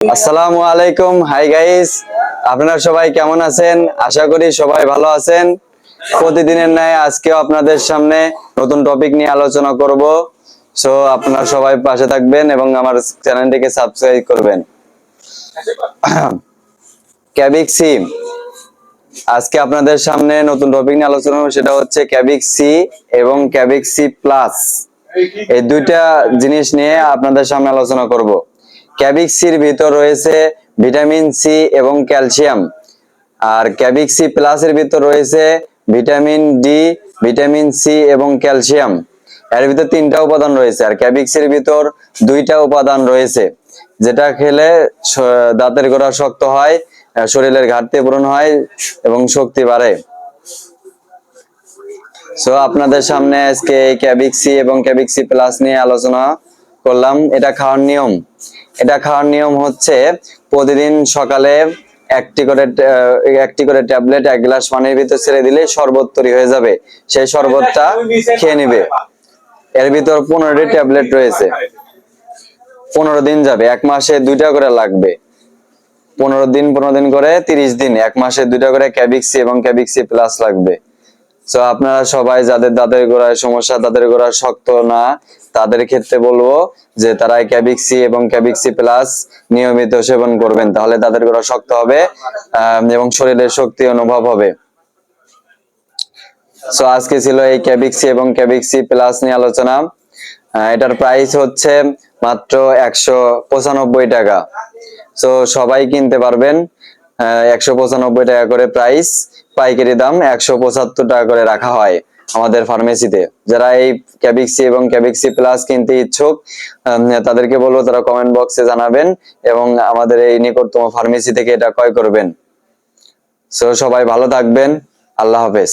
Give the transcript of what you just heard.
আসসালামু আলাইকুম। Hi guys আপনারা সবাই কেমন আছেন? আশা করি সবাই ভালো আছেন। প্রতিদিনের ন্যায় আজকেও আপনাদের সামনে নতুন টপিক নিয়ে আলোচনা করব। সো আপনারা সবাই পাশে থাকবেন এবং আমার চ্যানেলটিকে সাবস্ক্রাইব করবেন। ক্যাবিক আজকে আপনাদের সামনে নতুন টপিক নিয়ে আলোচনা সেটা হচ্ছে ক্যাবিক সি এবং ক্যাবিক সি প্লাস এই দুইটা জিনিস নিয়ে আপনাদের সামনে আলোচনা করব। ক্যাবিক সির ভিতর রয়েছে ভিটামিন সি এবং ক্যালসিয়াম। আর ক্যাবিক সি প্লাসের ভিতর রয়েছে ভিটামিন ডি ভিটামিন সি এবং ক্যালসিয়াম। এর ভিতর তিনটা উপাদান রয়েছে আর ক্যাবিক সির ভিতর দুইটা উপাদান রয়েছে, যেটা খেলে দাঁতের গোড়া শক্ত হয় শরীরের ঘাটতি পূরণ হয় এবং শক্তি বাড়ে। সো আপনাদের সামনে আজকে ক্যাবিক্সি এবং ক্যাবিক্সি প্লাস নিয়ে আলোচনা করলাম। এটা খাওয়ার নিয়ম। এটা খাওয়ার নিয়ম হচ্ছে প্রতিদিন সকালে একটি করে একটি করে ট্যাবলেট এক গ্লাস পানির ভিতর ছেড়ে দিলে শরবত তৈরি হয়ে যাবে। সেই শরবতটা খেয়ে নিবে। এর ভিতর পনেরোটি ট্যাবলেট রয়েছে। পনেরো দিন যাবে। এক মাসে দুইটা করে লাগবে। পনেরো দিন পনেরো দিন করে তিরিশ দিন। এক মাসে দুইটা করে ক্যাবিক্সি এবং ক্যাবিক্সি প্লাস লাগবে। তো আপনারা সবাই যাদের দাঁতের গোড়ায় সমস্যা দাঁতের গোড়া শক্ত না তাদের ক্ষেত্রে বলব যে তারা ক্যাবিক্সি এবং ক্যাবিক্সি প্লাস নিয়মিত সেবন করবেন, তাহলে তাদের গোড়া শক্ত হবে এবং শরীরের শক্তি অনুভব হবে। সো আজকে ছিল এই ক্যাবিক্সি এবং ক্যাবিক্সি প্লাস নিয়ে আলোচনা। এটার প্রাইস হচ্ছে মাত্র একশো পঁচানব্বই টাকা। তো সবাই কিনতে পারবেন একশো পঁচানব্বই টাকা করে প্রাইস পাইকারি দাম একশো পঁচাত্তর টাকা করে রাখা হয়। আমাদের ফার্মেসিতে যারা এই ক্যাবিক্সি এবং ক্যাবিক্সি প্লাস কিনতে ইচ্ছুক তাদেরকে বলব তারা কমেন্ট বক্সে জানাবেন এবং আমাদের এই নিকটতম ফার্মেসি থেকে এটা ক্রয় করবেন। সো সবাই ভালো থাকবেন। আল্লাহ হাফেজ।